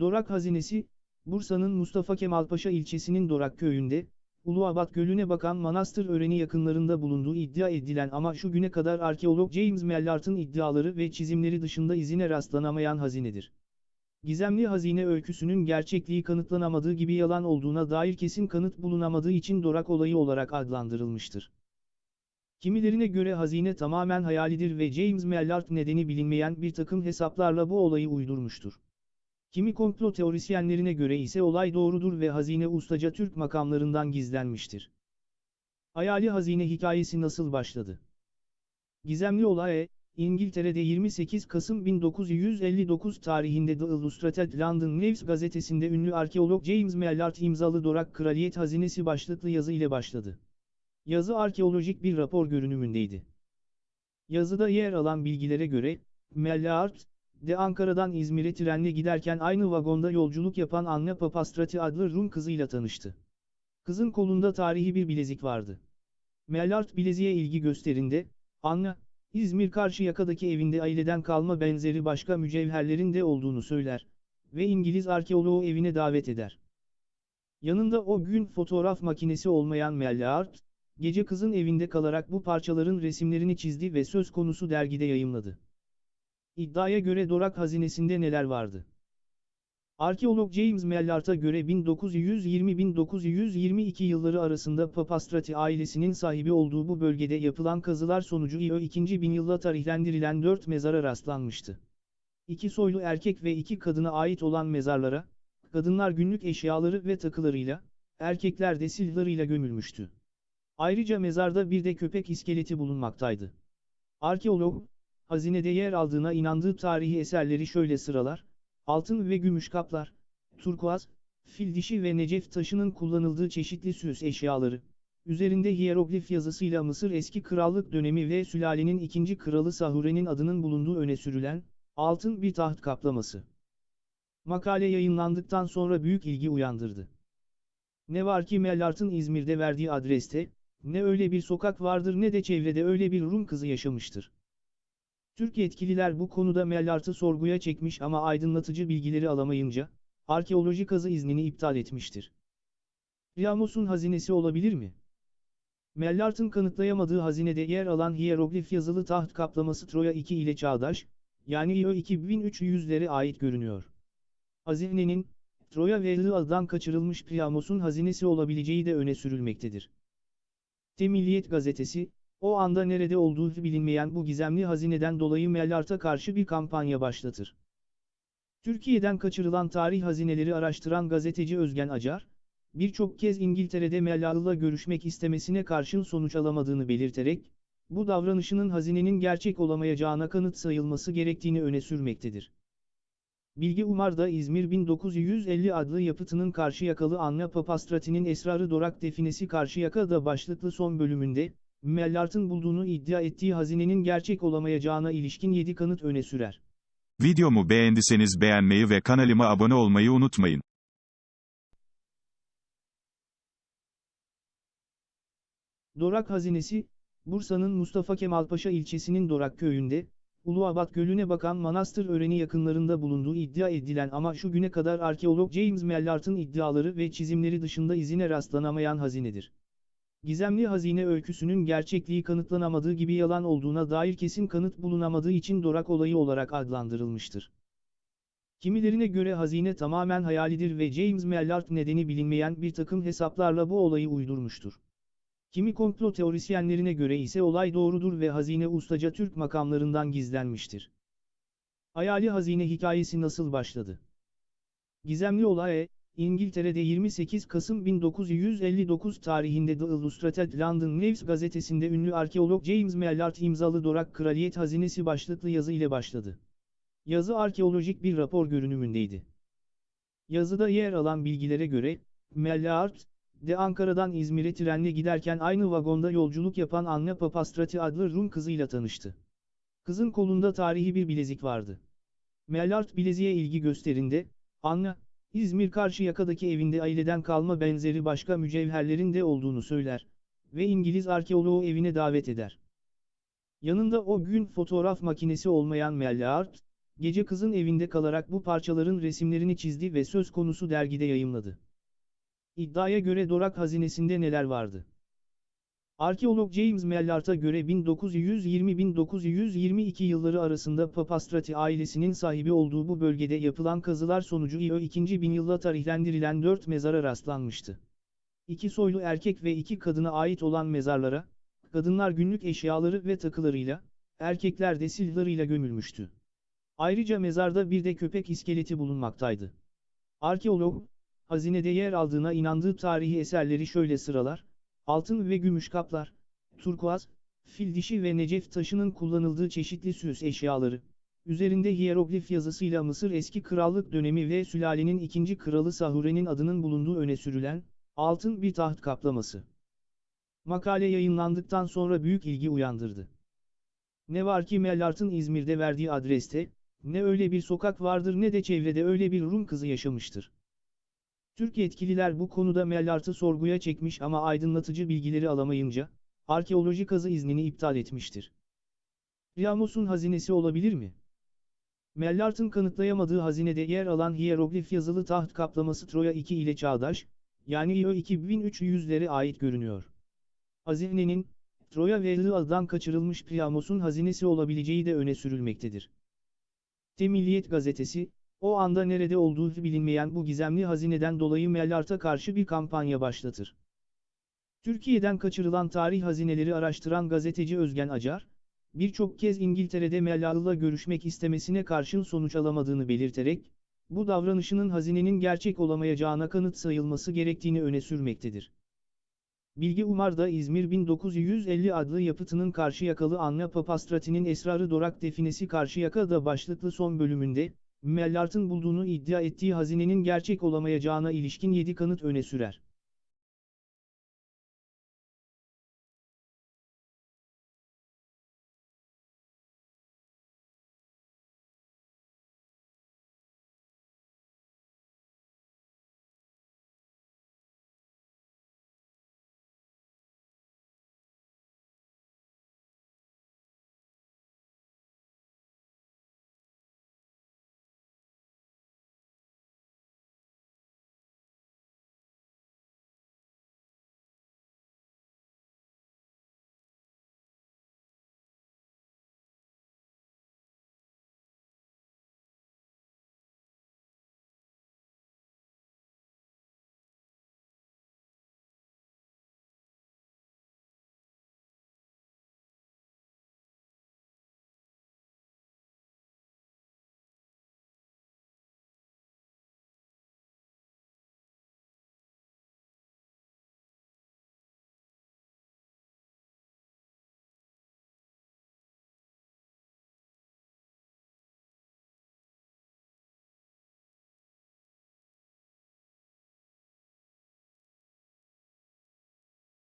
Dorak Hazinesi, Bursa'nın Mustafa Kemal Paşa ilçesinin Dorak köyünde, Uluabat Gölü'ne bakan manastır öreni yakınlarında bulunduğu iddia edilen ama şu güne kadar arkeolog James Mellart'ın iddiaları ve çizimleri dışında izine rastlanamayan hazinedir. Gizemli hazine öyküsünün gerçekliği kanıtlanamadığı gibi yalan olduğuna dair kesin kanıt bulunamadığı için Dorak olayı olarak adlandırılmıştır. Kimilerine göre hazine tamamen hayalidir ve James Mellart nedeni bilinmeyen bir takım hesaplarla bu olayı uydurmuştur. Kimi komplo teorisyenlerine göre ise olay doğrudur ve hazine ustaca Türk makamlarından gizlenmiştir. Hayali hazine hikayesi nasıl başladı? Gizemli olay, İngiltere'de 28 Kasım 1959 tarihinde The Illustrated London News gazetesinde ünlü arkeolog James Mellart imzalı Dorak Kraliyet Hazinesi başlıklı yazı ile başladı. Yazı arkeolojik bir rapor görünümündeydi. Yazıda yer alan bilgilere göre, Mellart, de Ankara'dan İzmir'e trenle giderken aynı vagonda yolculuk yapan Anna Papastrati adlı Rum kızıyla tanıştı. Kızın kolunda tarihi bir bilezik vardı. Mellart bileziğe ilgi gösterinde, Anna, İzmir Karşıyaka'daki evinde aileden kalma benzeri başka mücevherlerin de olduğunu söyler ve İngiliz arkeoloğu evine davet eder. Yanında o gün fotoğraf makinesi olmayan Mellart, gece kızın evinde kalarak bu parçaların resimlerini çizdi ve söz konusu dergide yayımladı. İddiaya göre Dorak hazinesinde neler vardı? Arkeolog James Mellart'a göre 1920-1922 yılları arasında Papastrati ailesinin sahibi olduğu bu bölgede yapılan kazılar sonucu İO 2. bin yılla tarihlendirilen 4 mezara rastlanmıştı. İki soylu erkek ve iki kadına ait olan mezarlara, kadınlar günlük eşyaları ve takılarıyla, erkekler de silahlarıyla gömülmüştü. Ayrıca mezarda bir de köpek iskeleti bulunmaktaydı. Arkeolog, hazinede yer aldığına inandığı tarihi eserleri şöyle sıralar, altın ve gümüş kaplar, turkuaz, fil dişi ve necef taşının kullanıldığı çeşitli süs eşyaları, üzerinde hieroglif yazısıyla Mısır eski krallık dönemi ve sülalenin ikinci kralı Sahure'nin adının bulunduğu öne sürülen, altın bir taht kaplaması. Makale yayınlandıktan sonra büyük ilgi uyandırdı. Ne var ki Mellart'ın İzmir'de verdiği adreste, ne öyle bir sokak vardır ne de çevrede öyle bir Rum kızı yaşamıştır. Türk yetkililer bu konuda Mellart'ı sorguya çekmiş ama aydınlatıcı bilgileri alamayınca, arkeoloji kazı iznini iptal etmiştir. Riamos'un hazinesi olabilir mi? Mellart'ın kanıtlayamadığı hazinede yer alan hieroglif yazılı taht kaplaması Troya 2 ile çağdaş, yani İO 2300'lere ait görünüyor. Hazinenin, Troya ve Iliad'dan kaçırılmış Priamos'un hazinesi olabileceği de öne sürülmektedir. Temilliyet gazetesi, o anda nerede olduğu bilinmeyen bu gizemli hazineden dolayı Mellart'a karşı bir kampanya başlatır. Türkiye'den kaçırılan tarih hazineleri araştıran gazeteci Özgen Acar, birçok kez İngiltere'de Mellar'la görüşmek istemesine karşın sonuç alamadığını belirterek, bu davranışının hazinenin gerçek olamayacağına kanıt sayılması gerektiğini öne sürmektedir. Bilgi Umar'da İzmir 1950 adlı yapıtının Karşıyakalı Anna Papastrati'nin Esrarı Dorak Definesi Karşıyaka'da başlıklı son bölümünde, Mellart'ın bulduğunu iddia ettiği hazinenin gerçek olamayacağına ilişkin 7 kanıt öne sürer. Videomu beğendiyseniz beğenmeyi ve kanalıma abone olmayı unutmayın. Dorak Hazinesi, Bursa'nın Mustafa Kemal Paşa ilçesinin Dorak köyünde, Uluabat Gölü'ne bakan manastır öreni yakınlarında bulunduğu iddia edilen ama şu güne kadar arkeolog James Mellart'ın iddiaları ve çizimleri dışında izine rastlanamayan hazinedir. Gizemli hazine öyküsünün gerçekliği kanıtlanamadığı gibi yalan olduğuna dair kesin kanıt bulunamadığı için Dorak olayı olarak adlandırılmıştır. Kimilerine göre hazine tamamen hayalidir ve James Mellart nedeni bilinmeyen bir takım hesaplarla bu olayı uydurmuştur. Kimi komplo teorisyenlerine göre ise olay doğrudur ve hazine ustaca Türk makamlarından gizlenmiştir. Hayali hazine hikayesi nasıl başladı? Gizemli olay, İngiltere'de 28 Kasım 1959 tarihinde The Illustrated London News gazetesinde ünlü arkeolog James Mellart imzalı Dorak Kraliyet Hazinesi başlıklı yazı ile başladı. Yazı arkeolojik bir rapor görünümündeydi. Yazıda yer alan bilgilere göre, Mellart, de Ankara'dan İzmir'e trenle giderken aynı vagonda yolculuk yapan Anna Papastrati adlı Rum kızıyla tanıştı. Kızın kolunda tarihi bir bilezik vardı. Mellart bileziğe ilgi gösterinde, Anna, İzmir Karşıyaka'daki evinde aileden kalma benzeri başka mücevherlerin de olduğunu söyler ve İngiliz arkeoloğu evine davet eder. Yanında o gün fotoğraf makinesi olmayan Mellart, gece kızın evinde kalarak bu parçaların resimlerini çizdi ve söz konusu dergide yayımladı. İddiaya göre Dorak hazinesinde neler vardı? Arkeolog James Mellart'a göre 1920-1922 yılları arasında Papastrati ailesinin sahibi olduğu bu bölgede yapılan kazılar sonucu İO 2. bin yılla tarihlendirilen 4 mezara rastlanmıştı. İki soylu erkek ve iki kadına ait olan mezarlara, kadınlar günlük eşyaları ve takılarıyla, erkekler de silahlarıyla gömülmüştü. Ayrıca mezarda bir de köpek iskeleti bulunmaktaydı. Arkeolog, hazinede yer aldığına inandığı tarihi eserleri şöyle sıralar, altın ve gümüş kaplar, turkuaz, fil dişi ve necef taşının kullanıldığı çeşitli süs eşyaları, üzerinde hieroglif yazısıyla Mısır eski krallık dönemi ve sülalenin ikinci kralı Sahure'nin adının bulunduğu öne sürülen, altın bir taht kaplaması. Makale yayınlandıktan sonra büyük ilgi uyandırdı. Ne var ki Mellart'ın İzmir'de verdiği adreste, ne öyle bir sokak vardır ne de çevrede öyle bir Rum kızı yaşamıştır. Türk yetkililer bu konuda Mellart'ı sorguya çekmiş ama aydınlatıcı bilgileri alamayınca, arkeoloji kazı iznini iptal etmiştir. Riamos'un hazinesi olabilir mi? Mellart'ın kanıtlayamadığı hazinede yer alan hieroglif yazılı taht kaplaması Troya 2 ile çağdaş, yani İO 2300'lere ait görünüyor. Hazinenin, Troya ve Iliada'dan kaçırılmış Priamos'un hazinesi olabileceği de öne sürülmektedir. Temilliyet gazetesi, o anda nerede olduğu bilinmeyen bu gizemli hazineden dolayı Mellart'a karşı bir kampanya başlatır. Türkiye'den kaçırılan tarih hazineleri araştıran gazeteci Özgen Acar, birçok kez İngiltere'de Mellar'la görüşmek istemesine karşın sonuç alamadığını belirterek, bu davranışının hazinenin gerçek olamayacağına kanıt sayılması gerektiğini öne sürmektedir. Bilgi Umar da İzmir 1950 adlı yapıtının Karşıyakalı Anna Papastrati'nin Esrarı Dorak Definesi Karşıyaka'da başlıklı son bölümünde, Mellart'ın bulduğunu iddia ettiği hazinenin gerçek olamayacağına ilişkin 7 kanıt öne sürer.